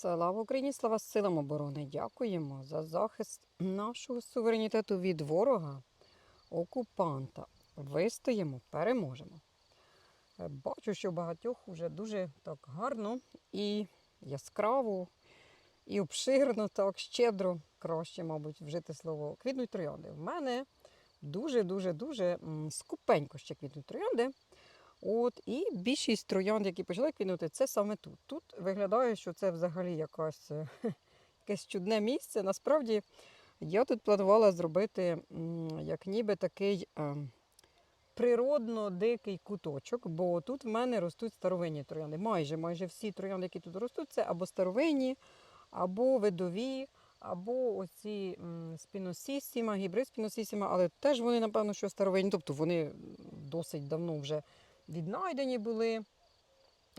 Слава Україні, слава силам оборони! Дякуємо за захист нашого суверенітету від ворога, окупанта. Вистоїмо, переможемо. Е, Бачу, що багатьох вже дуже так гарно і яскраво, і обширно, так, щедро, краще, мабуть, вжити слово квітнуть троянди. В мене дуже-дуже-дуже скупенько ще квітнуть троянди. От, і більшість троянд, які почали квітнути, це саме тут. Тут виглядає, що це взагалі якась, е, якесь чудне місце. Насправді я тут планувала зробити як ніби такий е, природно дикий куточок, бо тут в мене ростуть старовинні троянди. Майже майже всі троянди, які тут ростуть, це або старовинні, або видові. Або оці спіносісіма, гібрид спіносісіма, але теж вони, напевно, що старовинні, тобто вони досить давно вже віднайдені були.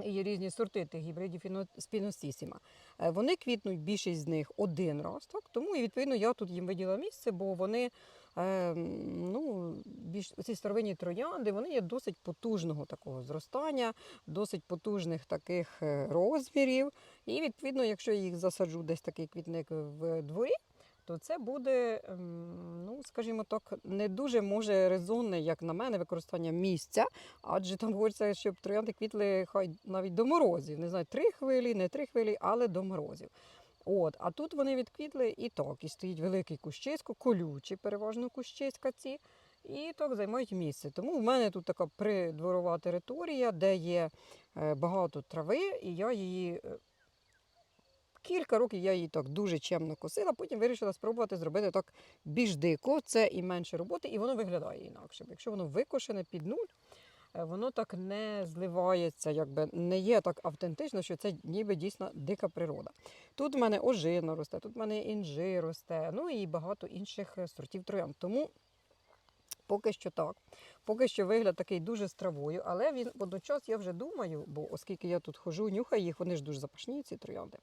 Є різні сорти тих гібридів спіносісіма. Е, Вони квітнуть більшість з них один раз, тому і відповідно я тут їм виділа місце, бо вони е, ну, більш ці старовинні троянди вони є досить потужного такого зростання, досить потужних таких е, розмірів. І відповідно, якщо я їх засаджу десь такий квітник в дворі, то це буде, ем, ну скажімо так, не дуже може резонне, як на мене, використання місця, адже там говориться, щоб троянди квітли хай навіть до морозів. Не знаю, три хвилі, не три хвилі, але до морозів. От, а тут вони відквітли і так, і стоїть великий кущисько, колючі, переважно кущиська ці, і так займають місце. Тому в мене тут така придворова територія, де є е, багато трави, і я її. Кілька років я її так дуже чемно косила, потім вирішила спробувати зробити так більш дико. Це і менше роботи, і воно виглядає інакше. Якщо воно викошене під нуль, е, воно так не зливається, якби не є так автентично, що це ніби дійсно дика природа. Тут в мене ожина росте, тут в мене інжир росте, ну і багато інших е, сортів троянд. Тому поки що так. Поки що вигляд такий дуже з травою, але він водночас я вже думаю, бо оскільки я тут хожу, нюхаю їх, вони ж дуже запашні, ці троянди.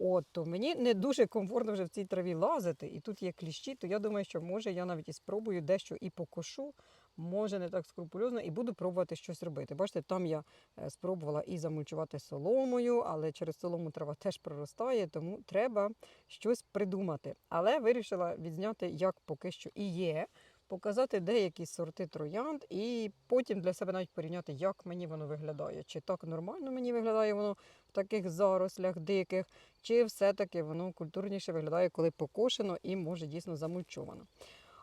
От, то мені не дуже комфортно вже в цій траві лазити, і тут є кліщі, то я думаю, що може я навіть і спробую дещо і покошу, може не так скрупульозно, і буду пробувати щось робити. Бачите, там я е, спробувала і замульчувати соломою, але через солому трава теж проростає, тому треба щось придумати. Але вирішила відзняти, як поки що і є, показати деякі сорти троянд, і потім для себе навіть порівняти, як мені воно виглядає. Чи так нормально мені виглядає воно в таких зарослях диких, чи все-таки воно культурніше виглядає, коли покошено і може дійсно замульчовано.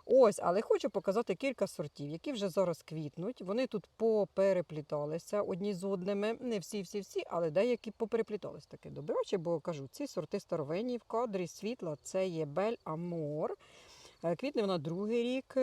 Ось, але хочу показати кілька сортів, які вже зараз квітнуть. Вони тут поперепліталися одні з одними. Не всі, всі, всі, але деякі попереплітались таки добряче, бо кажу, ці сорти старовинні в кадрі світла це є Бель Амор. Е, Квітне вона другий рік.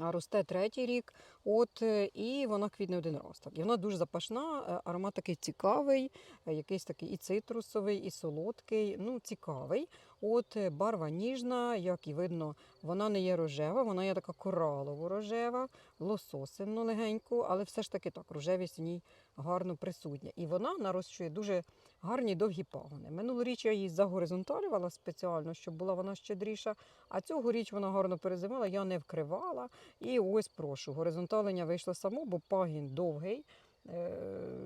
Росте третій рік, от е, і вона квітне один раз. Так. І вона дуже запашна, е, аромат такий цікавий, е, якийсь такий і цитрусовий, і солодкий. Ну, цікавий. От барва ніжна, як і видно, вона не є рожева, вона є така коралово-рожева, лососинно легеньку, але все ж таки так, рожевість в ній гарно присутня. І вона нарощує дуже гарні довгі пагони. Минулоріч я її загоризонталювала спеціально, щоб була вона щедріша. А цьогоріч вона гарно перезимала, я не вкривала. І ось прошу, горизонталення вийшло само, бо пагін довгий. Е,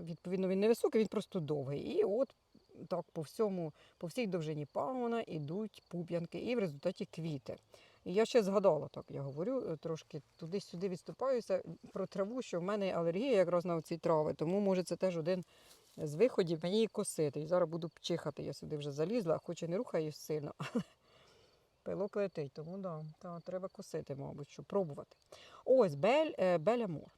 Відповідно, він не високий, він просто довгий. І от так по всьому, по всій довжині пагона йдуть пуп'янки, і в результаті квіти. І я ще згадала, так я говорю, е, трошки туди-сюди відступаюся про траву, що в мене алергія якраз на ці трави, тому може це теж один з виходів мені її косити. І зараз буду чихати. Я сюди вже залізла, хоч і не рухаюсь сильно, але пилок летить, тому да, та, треба косити, мабуть, щоб пробувати. Ось бель, е, белямор.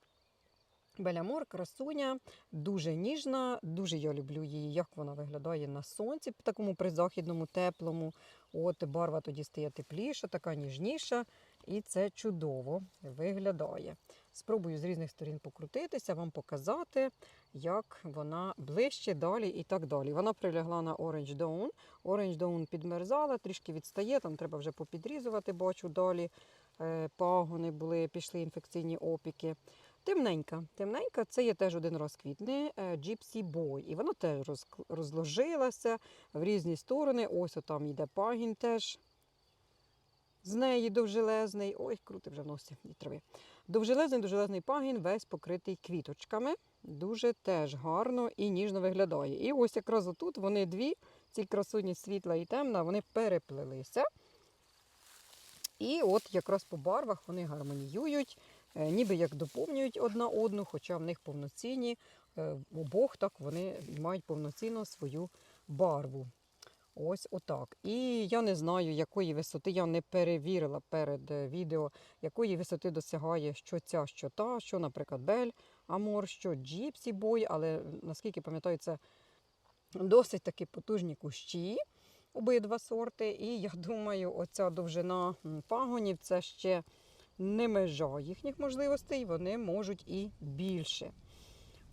Белямор, красуня, дуже ніжна, дуже я люблю її, як вона виглядає на сонці, в такому призахідному, теплому. От барва тоді стає тепліша, така ніжніша, і це чудово виглядає. Спробую з різних сторін покрутитися, вам показати, як вона ближче, далі і так далі. Вона прилягла на Orange Dawn. Orange Dawn підмерзала, трішки відстає, там треба вже попідрізувати, бачу далі. е, Пагони були, пішли інфекційні опіки. Темненька. Темненька це є теж один розквітний Gypsy Boy. І вона теж розложилася в різні сторони. Ось там йде пагін теж. З неї довжелезний, ой, крути вже в носі від трави. Довжелезний, довжелезний пагін, весь покритий квіточками. Дуже теж гарно і ніжно виглядає. І ось якраз отут вони дві, ці красуні світла і темна, вони переплелися. І от якраз по барвах вони гармоніюють, е, ніби як доповнюють одна одну, хоча в них повноцінні, е, обох так вони мають повноцінно свою барву. Ось отак. І я не знаю, якої висоти, я не перевірила перед е, відео, якої висоти досягає що ця, що та, що, наприклад, Бель, Амор, що Джіпсі Бой, але наскільки пам'ятаю, це досить таки потужні кущі, обидва сорти. І я думаю, оця довжина пагонів це ще не межа їхніх можливостей, вони можуть і більше.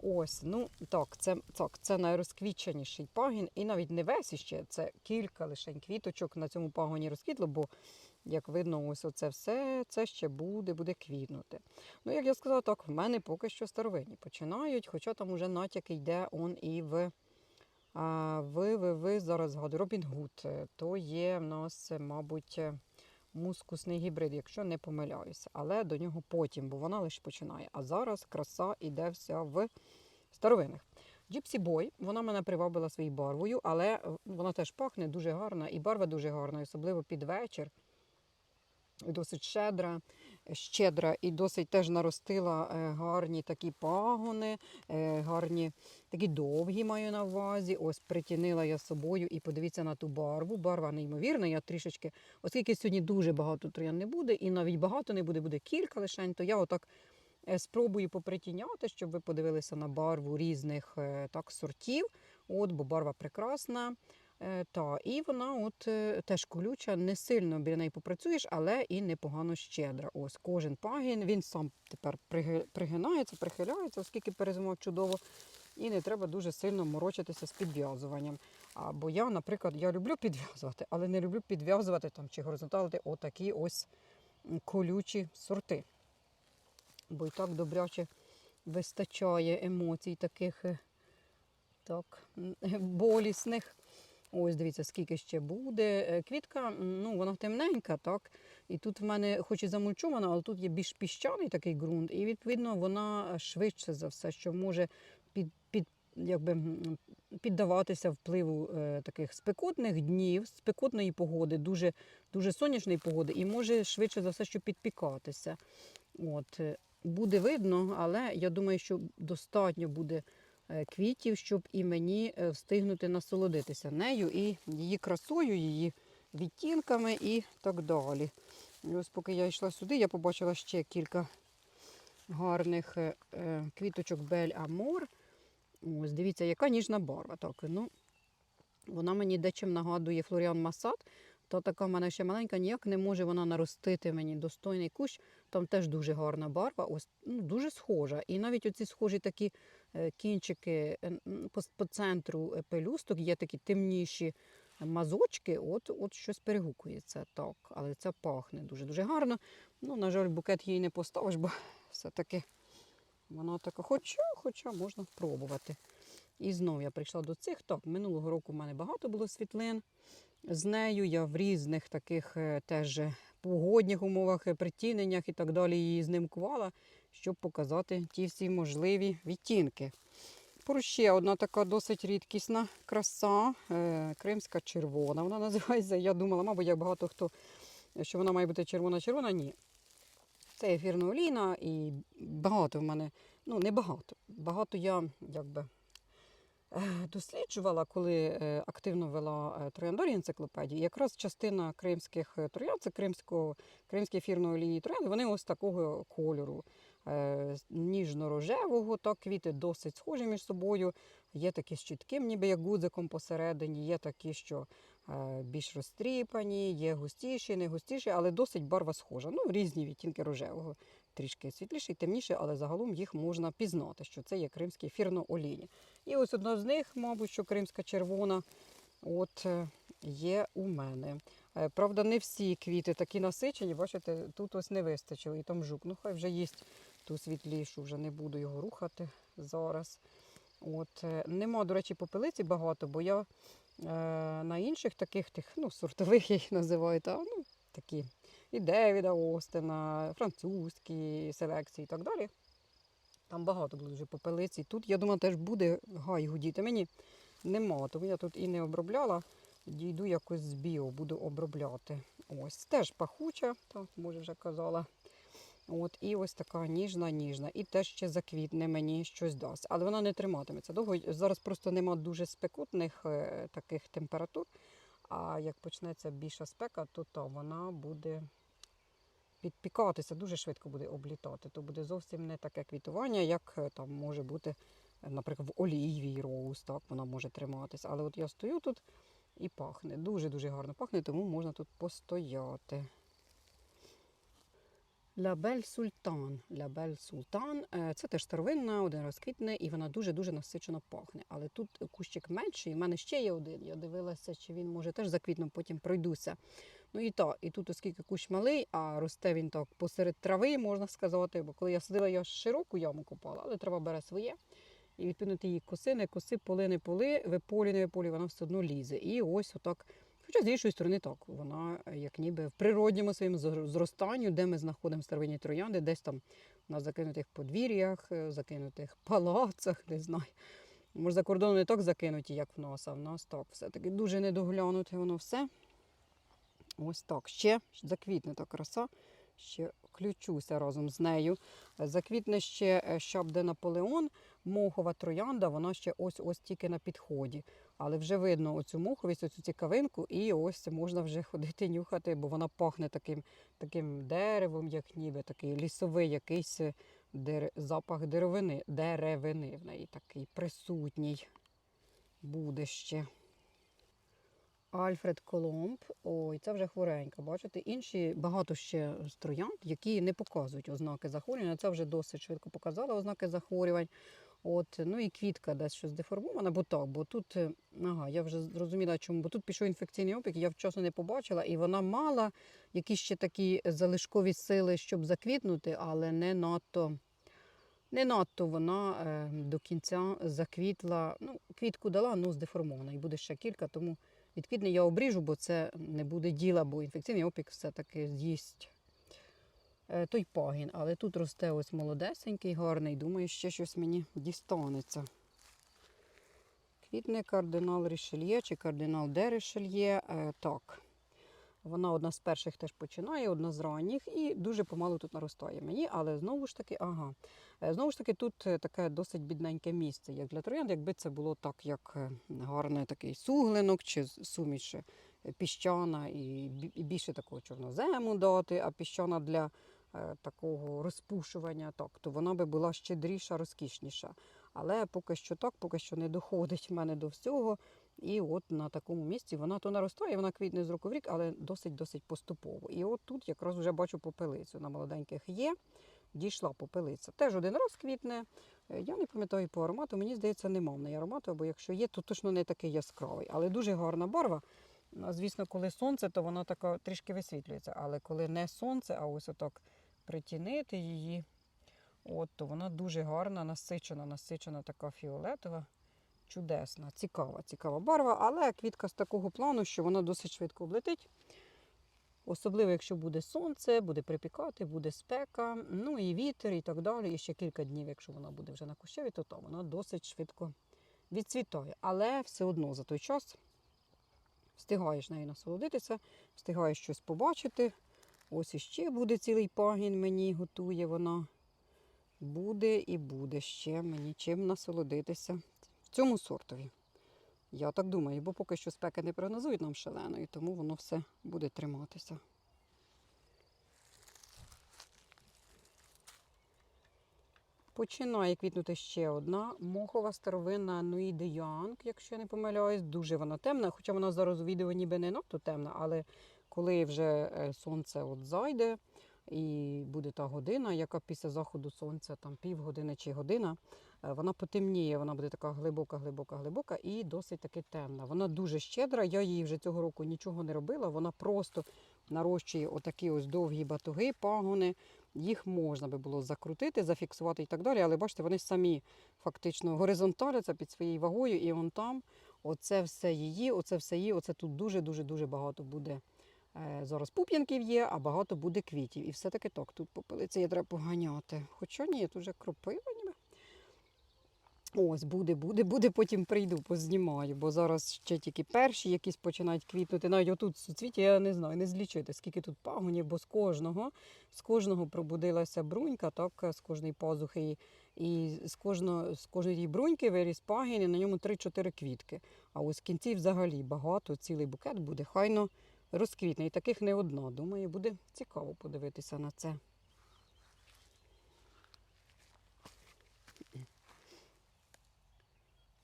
Ось, ну так, це, так, це найрозквіченіший пагін, і навіть не весь іще, це кілька лише квіточок на цьому пагоні розквітло, бо, як видно, ось оце все це ще буде, буде квітнути. Ну, як я сказала, так, в мене поки що старовинні починають, хоча там уже натяк йде он і в, а, в, в, в зараз згадую, Робін Гуд. То є в нас, мабуть, мускусний гібрид, якщо не помиляюся. Але до нього потім, бо вона лише починає. А зараз краса іде вся в старовинах. Gypsy Boy, вона мене привабила своєю барвою, але е, вона теж пахне дуже гарна, і барва дуже гарна, особливо під вечір. Досить щедра, щедра і досить теж наростила е, гарні такі пагони, е, гарні, такі довгі маю на увазі. Ось притінила я собою і подивіться на ту барву. Барва неймовірна. Я трішечки, оскільки сьогодні дуже багато троян не буде, і навіть багато не буде, буде кілька лишень, то я отак е, спробую попритіняти, щоб ви подивилися на барву різних так, сортів. От, бо барва прекрасна. Е, Та, і вона от е, теж колюча, не сильно біля неї попрацюєш, але і непогано щедра. Ось кожен пагін, він сам тепер пригинається, прихиляється, оскільки перезимував чудово. І не треба дуже сильно морочитися з підв'язуванням. Бо я, наприклад, я люблю підв'язувати, але не люблю підв'язувати там чи горизонталити отакі ось колючі сорти. Бо і так добряче вистачає емоцій таких е, так, болісних. Ось дивіться, скільки ще буде. Е, Квітка, ну вона темненька, так. І тут в мене, хоч і замульчована, але тут є більш піщаний такий ґрунт, і відповідно вона швидше за все, що може під, під, якби, піддаватися впливу е, таких спекотних днів, спекотної погоди, дуже, дуже сонячної погоди, і може швидше за все, що підпікатися. От, е, буде видно, але я думаю, що достатньо буде е, квітів, щоб і мені е, встигнути насолодитися нею і її красою, її відтінками і так далі. І ось поки я йшла сюди, я побачила ще кілька гарних е, е, квіточок Бель Амор. Ось дивіться, яка ніжна барва. Так, ну, вона мені дечим нагадує Флоріан Масад. Та така в мене ще маленька, ніяк не може вона наростити мені достойний кущ. Там теж дуже гарна барва, ось ну, дуже схожа. І навіть оці схожі такі е, кінчики е, по, по центру е, пелюсток є такі темніші мазочки, от, от щось перегукується так. Але це пахне дуже-дуже гарно. Ну, на жаль, букет їй не поставиш, бо все-таки вона така, хоча, хоча можна пробувати. І знову я прийшла до цих. Так, минулого року в мене багато було світлин з нею. Я в різних таких е, теж погодних умовах, е, притіненнях і так далі її знимкувала, щоб показати ті всі можливі відтінки. Поруч ще одна така досить рідкісна краса, е, кримська червона. Вона називається. Я думала, мабуть, як багато хто, що вона має бути червона-червона. Ні. Це ефірна олійна і багато в мене, ну не багато. Багато я якби досліджувала, коли е, активно вела е, трояндорі енциклопедії. Якраз частина кримських е, троянд, це кримського, кримські ефірної олії троянди, вони ось такого кольору. е, Ніжно-рожевого, так, квіти досить схожі між собою. Є такі з чітким, ніби як гудзиком посередині, є такі, що е, більш розтріпані, є густіші, не густіші, але досить барва схожа. Ну, різні відтінки рожевого, трішки світліший, темніший, але загалом їх можна пізнати, що це є кримські ефірно-олійні. І ось одна з них, мабуть, що кримська червона, от е, є у мене. Е, Правда, не всі квіти такі насичені, бачите, тут ось не вистачило. І там жук. Ну, хай вже їсть ту світлішу, вже не буду його рухати зараз. От, е, нема, до речі, попелиці багато, бо я е, на інших таких тих, ну, сортових я їх називаю, та, ну, такі і Девіда Остена, французькі селекції і так далі. Там багато вже попелиці. Тут, я думаю, теж буде гай гудіти. Мені нема, тому я тут і не обробляла. Дійду якось з біо, буду обробляти. Ось теж пахуча, так, може вже казала. От, і ось така ніжна, ніжна. І теж ще заквітне мені щось дасть. Але вона не триматиметься довго. Зараз просто нема дуже спекотних е, таких температур. А як почнеться більша спека, то та вона буде підпікатися, дуже швидко буде облітати. То буде зовсім не таке квітування, як е, там може бути, е, наприклад, в олівій роуз, так вона може триматися. Але от я стою тут і пахне. Дуже-дуже гарно пахне, тому можна тут постояти. Лябель Султан. Лябель Султан е, це теж старовинна, один раз квітне, і вона дуже-дуже насичено пахне. Але тут кущик менший, і в мене ще є один. Я дивилася, чи він може теж заквітнув, потім пройдуся. Ну і так, і тут, оскільки кущ малий, а росте він так посеред трави, можна сказати. Бо коли я сидила, я широку яму копала, але трава бере своє. І відповідно ти її коси, не коси, поли, не поли, виполі, не виполі, вона все одно лізе. І ось отак. Хоча з іншої сторони так, вона е, як ніби в природньому своєму зростанню, де ми знаходимо старовинні троянди, десь там на закинутих подвір'ях, е, закинутих палацах, не знаю. Може, за кордоном не так закинуті, як в нас, а в нас так. Все-таки дуже недоглянуте воно все. Ось так. Ще заквітне та краса. Ще включуся разом з нею. Е, Заквітне ще е, щабде Наполеон, мохова троянда, вона ще ось-ось тільки на підході. Але вже видно оцю моховість, оцю цікавинку, і ось можна вже ходити нюхати, бо вона пахне таким, таким деревом, як ніби такий лісовий якийсь е, дер... запах деревини, деревини в неї такий присутній буде ще. Альфред Коломб. Ой, це вже хворенька. Бачите, інші багато ще троянд, які не показують ознаки захворювання. Це вже досить швидко показала ознаки захворювань. От, ну і квітка десь щось деформована, бо так, бо тут, е, ага, я вже зрозуміла, чому, бо тут пішов інфекційний опік, я вчасно не побачила, і вона мала якісь ще такі залишкові сили, щоб заквітнути, але не надто. Не надто вона е, до кінця заквітла. Ну, квітку дала, ну здеформована. І буде ще кілька, тому відквітне я обріжу, бо це не буде діла, бо інфекційний опік все-таки з'їсть е, той пагін. Але тут росте ось молодесенький, гарний. Думаю, ще щось мені дістанеться. Квітне кардинал Рішельє чи кардинал де Рішельє. Е, так. Вона одна з перших теж починає, одна з ранніх, і дуже помалу тут наростає мені, але знову ж таки, ага. Е, Знову ж таки, тут е, таке досить бідненьке місце, як для троянд, якби це було так, як е, гарний такий суглинок чи суміш піщана, і більше такого чорнозему дати, а піщана для такого розпушування, так, то вона би була щедріша, розкішніша. Але поки що так, поки що не доходить в мене до всього. І от на такому місці вона то наростає, вона квітне з року в рік, але досить-досить поступово. І от тут якраз вже бачу попелицю. На молоденьких є. Дійшла попелиця. Теж один раз квітне. Е, Я не пам'ятаю по аромату, мені здається, нема в неї аромату, бо якщо є, то точно не такий яскравий. Але дуже гарна барва. Звісно, коли сонце, то вона така трішки висвітлюється. Але коли не сонце, а ось отак притінити її, от, то вона дуже гарна, насичена, насичена, така фіолетова. Чудесна, цікава, цікава барва, але квітка з такого плану, що вона досить швидко облетить. Особливо, якщо буде сонце, буде припікати, буде спека, ну і вітер, і так далі. І ще кілька днів, якщо вона буде вже на кущеві, то там вона досить швидко відцвітає. Але все одно за той час встигаєш нею насолодитися, встигаєш щось побачити. Ось іще буде цілий пагін, мені готує вона. Буде і буде ще мені чим насолодитися цьому сортові. Я так думаю, бо поки що спеки не прогнозують нам шаленої, тому воно все буде триматися. Починає квітнути ще одна мохова старовинна Нуїде Янг, якщо я не помиляюсь. Дуже вона темна, хоча вона зараз у відео ніби не надто темна, але коли вже е, сонце от зайде і буде та година, яка після заходу сонця, там півгодини чи година, е, вона потемніє, вона буде така глибока, глибока, глибока і досить таки темна. Вона дуже щедра. Я їй вже цього року нічого не робила. Вона просто нарощує отакі ось довгі батуги, пагони. Їх можна би було закрутити, зафіксувати і так далі. Але бачите, вони самі фактично горизонталяться під своєю вагою, і вон там оце все її, оце все її, оце тут дуже-дуже дуже багато буде Зараз пуп'янків є, а багато буде квітів. І все-таки так, тут попелиця є треба поганяти. Хоча ні, тут вже кропива ніби. Ось, буде, буде, буде, потім прийду, познімаю, бо зараз ще тільки перші якісь починають квітнути. Навіть отут в суцвіті я не знаю, не злічити, скільки тут пагонів, бо з кожного, з кожного пробудилася брунька, так, з кожної пазухи. І, з, кожного, з кожної бруньки виріс пагін, і на ньому 3-4 квітки. А ось в кінці взагалі багато, цілий букет буде, хайно розквітне. І таких не одна. Думаю, буде цікаво подивитися на це.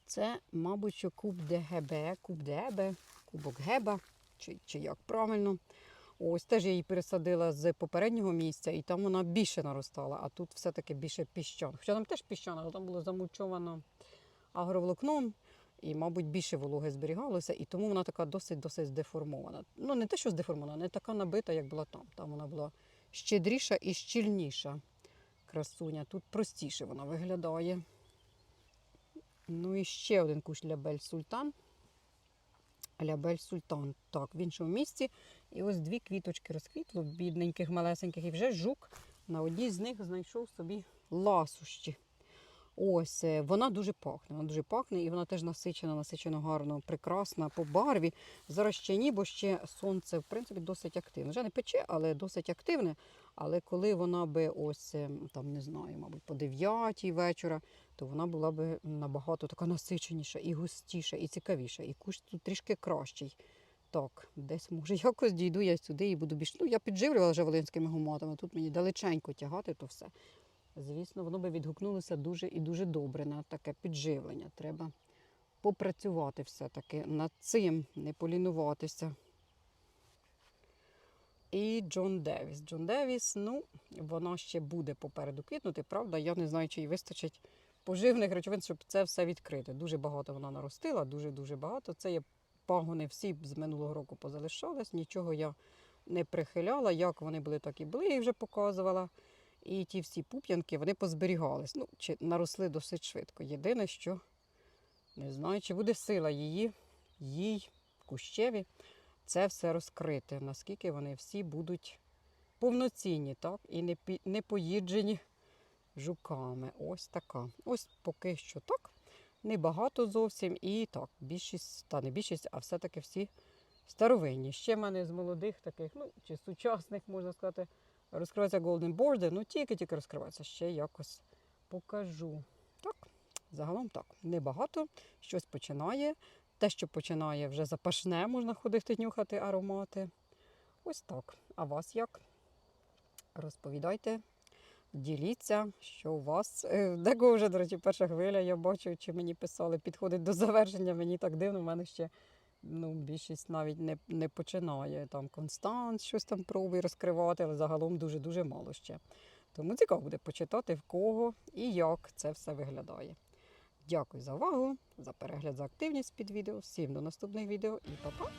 Це, мабуть, що куб ДГБ, куб ДЕБ, кубок Геба, чи, чи як правильно. Ось теж я її пересадила з попереднього місця, і там вона більше наростала, а тут все-таки більше піщан. Хоча там теж піщана, але там було замульчовано агроволокном, і, мабуть, більше вологи зберігалося, і тому вона така досить-досить здеформована. Ну, не те, що здеформована, не така набита, як була там. Там вона була щедріша і щільніша красуня. Тут простіше вона виглядає. Ну і ще один кущ Лябель Султан. Лябель Султан. Так, в іншому місці. І ось дві квіточки розквітло, бідненьких, малесеньких. І вже жук на одній з них знайшов собі ласощі. Ось, е, вона дуже пахне. Вона дуже пахне, і вона теж насичена, насичена гарно, прекрасна по барві. Зараз ще ні, бо ще сонце, в принципі, досить активне. Вже не пече, але досить активне. Але коли вона би ось е, там не знаю, мабуть, по 9 вечора, то вона була б набагато така насиченіша, і густіша, і цікавіша. І кущ тут трішки кращий. Так, десь може якось дійду я сюди і буду більш. Ну, я підживлювала вже волинськими гуматами. Тут мені далеченько тягати, то все. Звісно, воно би відгукнулося дуже і дуже добре на таке підживлення. Треба попрацювати все-таки над цим, не полінуватися. І Джон Девіс. Джон Девіс, ну, вона ще буде попереду квітнути. Правда, я не знаю, чи їй вистачить поживних речовин, щоб це все відкрити. Дуже багато вона наростила, дуже-дуже багато. Це є пагони всі з минулого року позалишались, нічого я не прихиляла. Як вони були, так і були, я вже показувала. І ті всі пуп'янки вони позберігались. Ну, чи наросли досить швидко. Єдине, що не знаю, чи буде сила її, їй, кущеві, це все розкрити, наскільки вони всі будуть повноцінні, так? І не, не поїджені жуками. Ось така. Ось поки що так. Небагато зовсім. І так, більшість, та не більшість, а все-таки всі старовинні. Ще в мене з молодих таких, ну, чи сучасних, можна сказати, розкривається Golden Border, ну тільки-тільки розкривається. Ще якось покажу. Так, загалом так. Небагато, щось починає. Те, що починає вже запашне, можна ходити нюхати аромати. Ось так. А вас як? Розповідайте, діліться, що у вас. Декого вже, до речі, перша хвиля, я бачу, чи мені писали, підходить до завершення. Мені так дивно, в мене ще ну, більшість навіть не, не починає. Там Констант щось там пробує розкривати, але загалом дуже-дуже мало ще. Тому цікаво буде почитати, в кого і як це все виглядає. Дякую за увагу, за перегляд, за активність під відео. Всім до наступних відео і па-па!